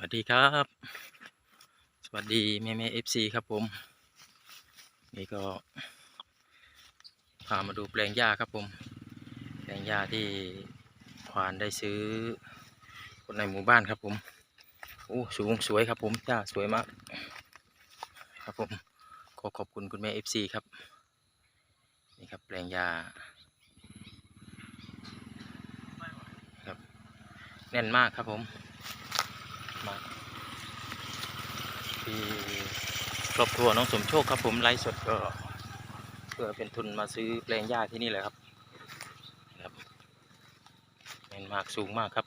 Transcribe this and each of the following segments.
วัสดีครับ สวัสดีแม่แม่เอฟซีครับผม นี่ก็ พามาดูแปลงหญ้าครับผม แปลงหญ้าที่ควานได้ซื้อ คนในหมู่บ้านครับผมโอ้สูงสวยครับผมหญ้าสวยมาก ครับผมขอขอบคุณคุณแม่เอฟซีครับ นี่ครับแปลงหญ้าครับ แน่นมากครับผม มาที่ครอบครัวน้องสมโชคครับผมไลฟ์สดก็เพื่อเป็นทุนมาซื้อแปลงหญ้าที่นี่แหละครับครับเป็นมากสูงมากครับ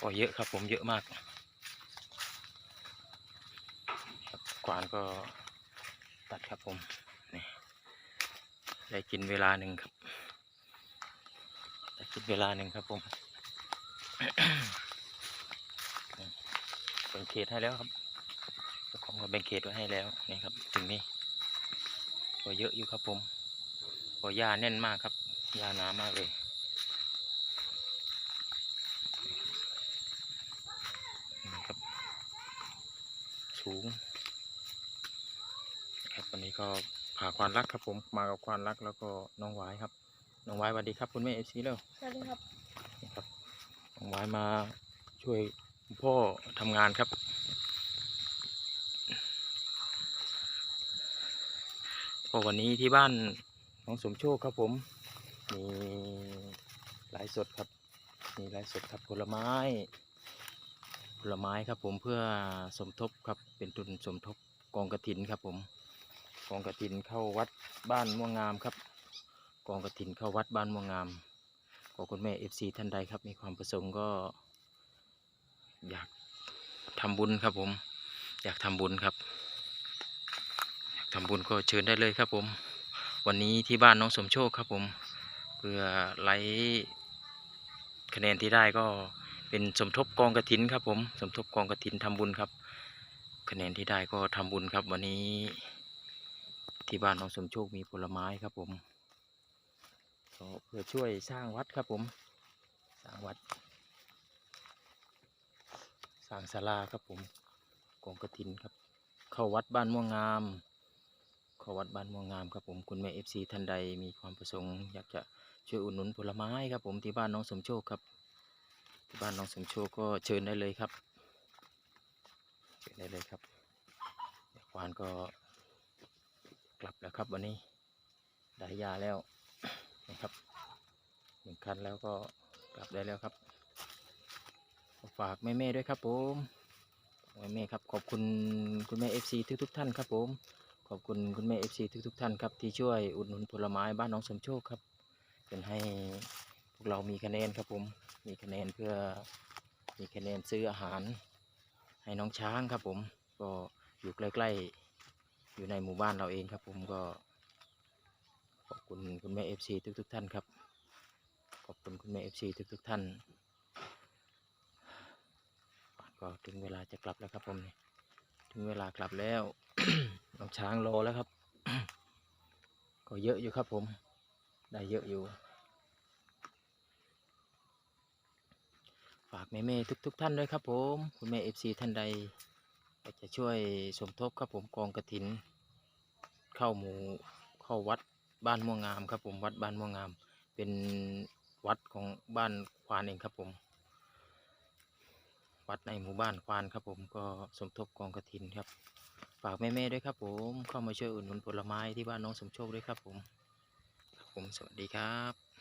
ก็เยอะครับผมเยอะมากกวานก็ตัดครับผมนี่ได้กินเวลาหนึ่งครับ ได้คิดเวลาหนึ่งครับผมแบ่งเขตให้แล้วครับเจ้าของก็แบ่งเขตไว้ให้แล้วนี่ครับ ถึงนี้ก็เยอะอยู่ครับผมก็หญ้าแน่นมากครับหญ้าหนามากเลยครับ สูงครับวันนี้ก็ผ่าควานรักครับผมมากับควานรักแล้วก็น้องหวายครับ น้องวายสวัสดีครับคุณแม่เอฟซีแล้วสวัสดีครับนี่ครับน้องวายมาช่วยคุณพ่อทำงานครับ ก็วันนี้ที่บ้านน้องสมโชคครับผม มีไลฟ์สดครับ มีไลฟ์สดครับผลไม้ ผลไม้ครับผมเพื่อสมทบครับเป็นทุนสมทบกองกระถินครับผม กองกระถินเข้าวัดบ้านม่วงงามครับ กองกระถินเข้าวัดบ้านม่วงงาม ขอคุณแม่เอฟซีท่านใดครับ มีความประสงค์ก็ อยากทำบุญครับผม อยากทำบุญครับอยากทำบุญก็เชิญได้เลยครับผม วันนี้ที่บ้านน้องสมโชคครับผมเพื่อไลฟ์คะแนนที่ได้ก็เป็นสมทบกองกระถินครับผม สมทบกองกระถินทำบุญครับ คะแนนที่ได้ก็ทำบุญครับ วันนี้ที่บ้านน้องสมโชคมีผลไม้ครับผม ก็เพื่อช่วยสร้างวัดครับผม สร้างวัด สร้างศาลาครับผมกองกระถินครับ เข้าวัดบ้านม่วงงาม เข้าวัดบ้านม่วงงามครับผมคุณแม่เอฟซีท่านใดมีความประสงค์ อยากจะช่วยอุดหนุนผลไม้ครับผมที่บ้านน้องสมโชคครับ ที่บ้านน้องสมโชคก็เชิญได้เลยครับเชิญได้เลยครับควานก็กลับแล้วครับวันนี้ได้ยาแล้ว นะครับหนึ่งคันแล้วก็กลับได้แล้วครับ ฝากแม่ๆด้วยครับผมแม่ครับขอบคุณคุณแม่เอฟซีทุกทุกท่านครับผมขอบคุณคุณแม่เอฟซีทุกทุกท่านครับที่ช่วยอุดหนุนผลไม้บ้านน้องสมโชคครับเป็นให้พวกเรามีคะแนนครับผมมีคะแนนเพื่อมีคะแนนซื้ออาหาร ให้น้องช้างครับผมก็อยู่ใกล้ๆอยู่ในหมู่บ้านเราเองครับผมก็ อบคุณคุณแม่เอฟซีทุกๆท่านครับ ขอบคุณคุณแม่เอฟซีทุกๆท่านป่านก็ถึงเวลาจะกลับแล้วครับผมนี่ถึงเวลากลับแล้วน้องช้างรอแล้วครับ ก็เยอะอยู่ครับผม ได้เยอะอยู่ ฝากแม่ๆทุก ๆ ท่านด้วยครับผม คุณแม่เอฟซีท่านใดจะช่วยสมทบครับผมกองกระถิน เข้าหมู่เข้าวัด บ้านม่วงงามครับผมวัดบ้านม่วงงาม เป็นวัดของบ้านควานเองครับผม วัดในหมู่บ้านควานครับผมก็สมทบกองกระถินครับ ฝากแม่ๆด้วยครับผมเข้ามาช่วยอุดหนุนผลไม้ที่บ้านน้องสมโชคด้วยครับผมครับผมสวัสดีครับ